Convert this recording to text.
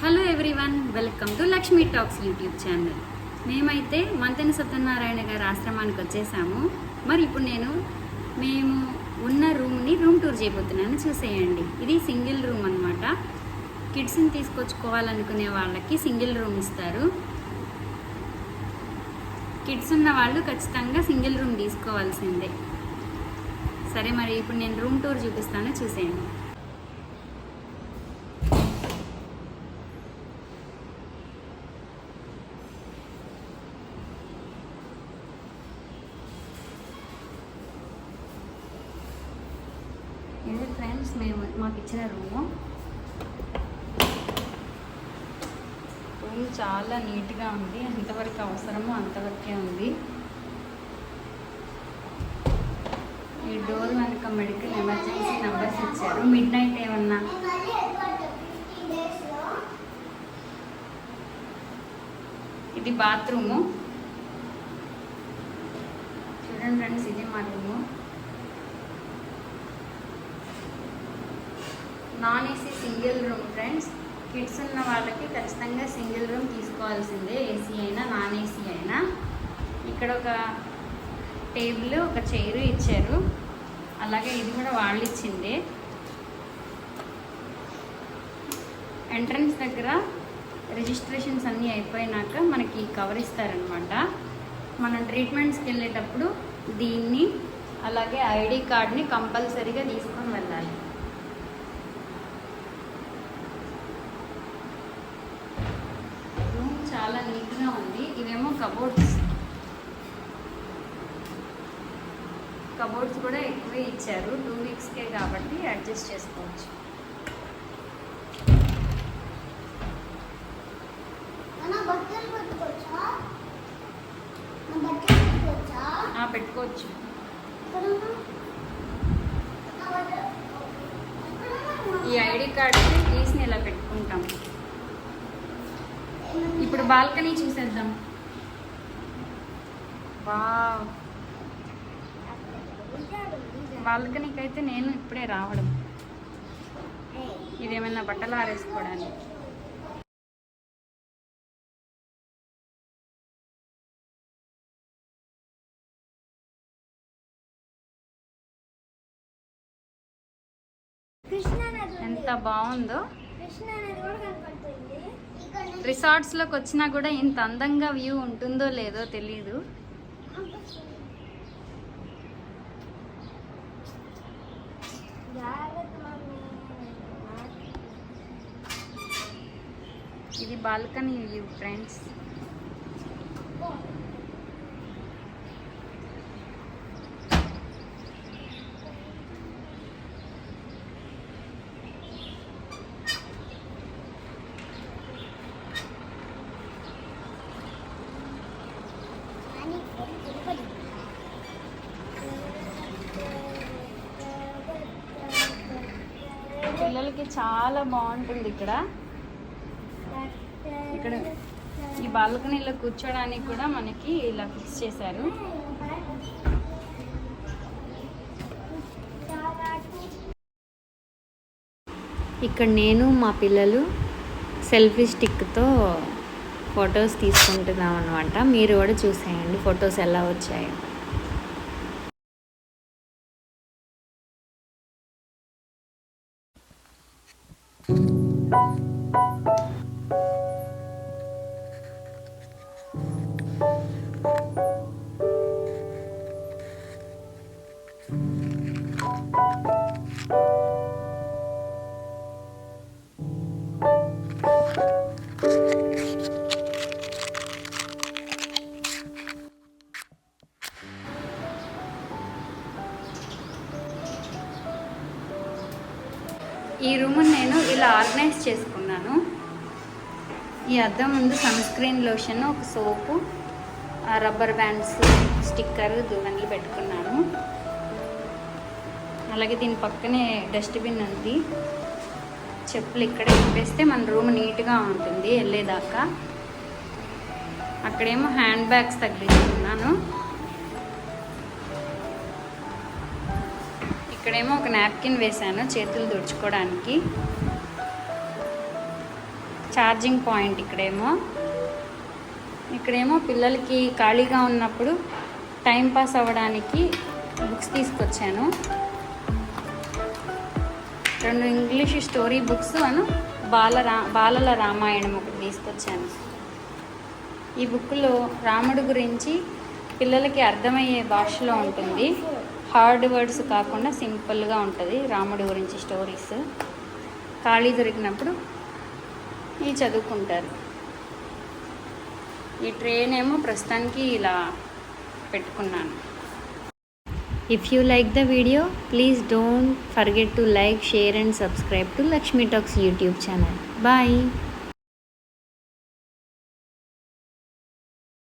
Hello everyone welcome to Lakshmi talks YouTube channel మేమైతే మంతెన సత్యనారాయణ గారి ఆశ్రమానికి వచ్చేసాము. మరి ఇప్పుడు నేను మేము ఉన్న రూమ్ని రూమ్ టూర్ చేయబోతున్నాను. చూసేయండి. ఇది సింగిల్ రూమ్ అనమాట కిడ్స్ని తీసుకొచ్చుకోవాలనుకునే వాళ్ళకి సింగిల్ రూమ్ ఇస్తారు. కిడ్స్ ఉన్న వాళ్ళు ఖచ్చితంగా సింగిల్ రూమ్ తీసుకోవాల్సిందే. సరే మరి ఇప్పుడు నేను రూమ్ టూర్ చూపిస్తాను. చూసేయండి. ఫ్రెండ్స్ మేము మాకు ఇచ్చిన రూము. రూమ్ చాలా నీట్గా ఉంది. ఎంతవరకు అవసరమో అంతవరకే ఉంది. ఈ డోర్ వెనక మెడికల్ ఎమర్జెన్సీ నెంబర్స్ ఇచ్చారు. మిడ్ నైట్ ఏమన్నా? ఇది బాత్రూము. చూడండి ఫ్రెండ్స్ ఇది మా room. Non AC single room friends kids ఉన్న వాళ్ళకి ఖచ్చితంగా సింగిల్ రూమ్ తీసుకోవాల్సిందే ఏసీ అయినా నాన్ ఏసీ అయినా. ఇక్కడ ఒక టేబుల్ ఒక చైర్ ఇచ్చారు. అలాగే ఇది కూడా వాళ్ళు ఇచ్చింది. ఎంట్రన్స్ దగ్గర రిజిస్ట్రేషన్స్ అన్నీ అయిపోయినాక మనకి కవర్ ఇస్తారనమాట మనం ట్రీట్మెంట్స్కి వెళ్ళేటప్పుడు దీన్ని అలాగే ఐడి కార్డ్ని కంపల్సరీగా తీసుకొని వెళ్ళాలి రూమ్ చాలా నీట్గా ఉంది. ఇవేమో కబోర్డ్స్ కబోర్డ్స్ కూడా ఎక్కువే ఇచ్చారు. టూ వీక్స్కే కాబట్టి అడ్జస్ట్ చేసుకోవచ్చు. పెట్టుకోవచ్చా? ఈ ఐడి కార్డ్కి తీసి ఇలా పెట్టుకుంటాం. ఇప్పుడు బాల్కనీ చూసేద్దాం. వావ్. బాల్కనీకి అయితే నేను ఇప్పుడే రావడం. ఇదేమైనా బట్టలు ఆరేసుకోవడానికి. ఎంత బాగుందో. కృష్ణానది కూడా రిసార్ట్స్లోకి వచ్చినా కూడా ఇంత అందంగా వ్యూ ఉంటుందో లేదో తెలీదు. ఇది బాల్కనీ వ్యూ ఫ్రెండ్స్. పిల్లలకి చాలా బాగుంటుంది ఇక్కడ. ఇక్కడ ఈ బాల్కనీలో కూర్చోడానికి కూడా మనకి ఇలా ఫిక్స్ చేశారు. ఇక్కడ నేను మా పిల్లలు సెల్ఫీ స్టిక్తో ఫొటోస్ తీసుకుంటున్నాం అనమాట మీరు కూడా చూసేయండి ఫొటోస్ ఎలా వచ్చాయో. ఈ రూమ్ని నేను ఇలా ఆర్గనైజ్ చేసుకున్నాను. ఈ అద్దం ముందు సన్ స్క్రీన్ లోషన్ ఒక సోపు రబ్బర్ బ్యాండ్స్ స్టిక్కర్ దువ్వెనలు పెట్టుకున్నాను. అలాగే దీని పక్కనే డస్ట్బిన్ ఉంది. చెప్పులు ఇక్కడే ఇప్పేస్తే మన రూమ్ నీట్గా ఉంటుంది వెళ్ళేదాకా. అక్కడేమో హ్యాండ్ బ్యాగ్స్ తగిలించుకున్నాను. ఇక్కడేమో ఒక నాప్కిన్ వేశాను చేతులు తుడుచుకోవడానికి. ఛార్జింగ్ పాయింట్ ఇక్కడేమో. ఇక్కడేమో పిల్లలకి ఖాళీగా ఉన్నప్పుడు టైం పాస్ అవ్వడానికి బుక్స్ తీసుకొచ్చాను. రెండు ఇంగ్లీష్ స్టోరీ బుక్స్ అను బాలరా బాలల రామాయణం ఒకటి తీసుకొచ్చాను. ఈ బుక్లో రాముడు గురించి పిల్లలకి అర్థమయ్యే భాషలో ఉంటుంది. హార్డ్ వర్డ్స్ కాకుండా సింపుల్గా ఉంటుంది రాముడి గురించి స్టోరీస్. ఖాళీ దొరికినప్పుడు ఇవి చదువుకుంటారు. ఈ ట్రైన్ ఏమో ప్రస్తుతానికి ఇలా పెట్టుకున్నాను. If you like the video please don't forget to like share and subscribe to Lakshmi talks YouTube channel bye